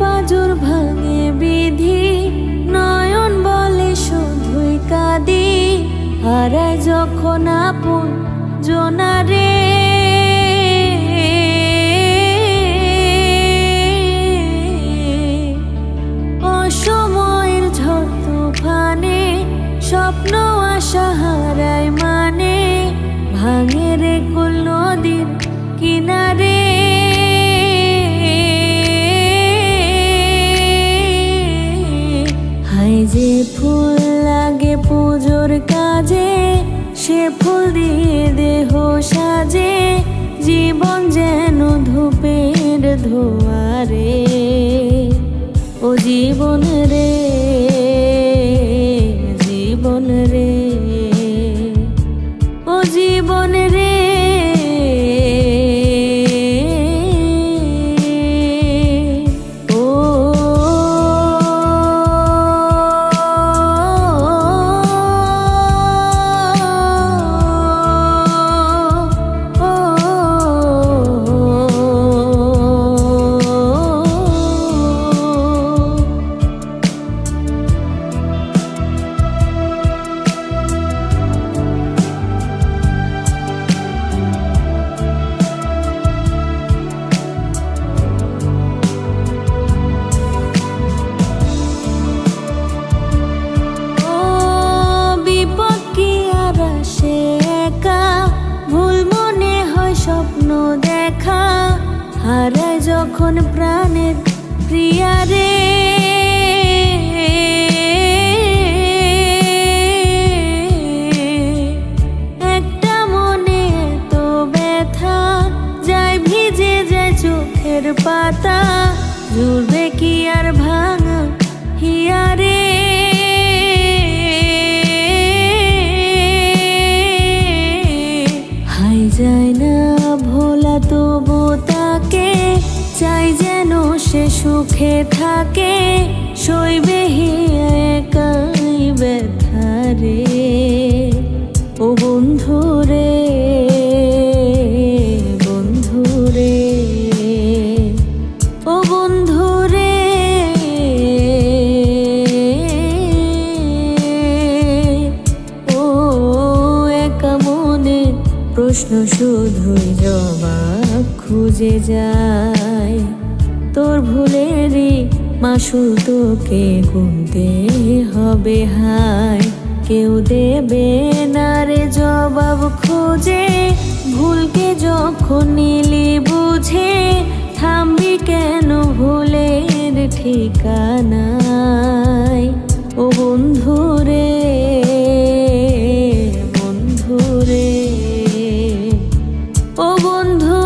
নজর ভাঙে বিধি, নয়ন বলে শুধুই কাঁদি। হারায় যখন আপন জোনারে। অসময়ের ঝড় স্বপ্ন আশা মানে। ভাঙে রে কুল নদীর কিনারে। জীবন যেন ধূপের ধোয়ারে ও জীবন রে। স্বপ্ন দেখা, হারায় যখন প্রাণের প্রিয়া রে। একটা মনে তো ব্যথা, যায় ভিজে যায় চোখের পাতা জুড়বে সে সুখে থাকে হিয়া একাই ব্যথারে। ও বন্ধু রে ও বন্ধু রে ও একা মনে প্রশ্ন শুধুই জবাব খুঁজে যায়। তোর ভুলেরই মাসু তোকে গুনতে হবে, হায়। কেউ দেবে না রে জবাব খোঁজে। ভুলকে যখন নিলি বুঝে, থামবি কেন ভুলের ঠিকানায়? ও বন্ধু রে বন্ধু রে, ও বন্ধু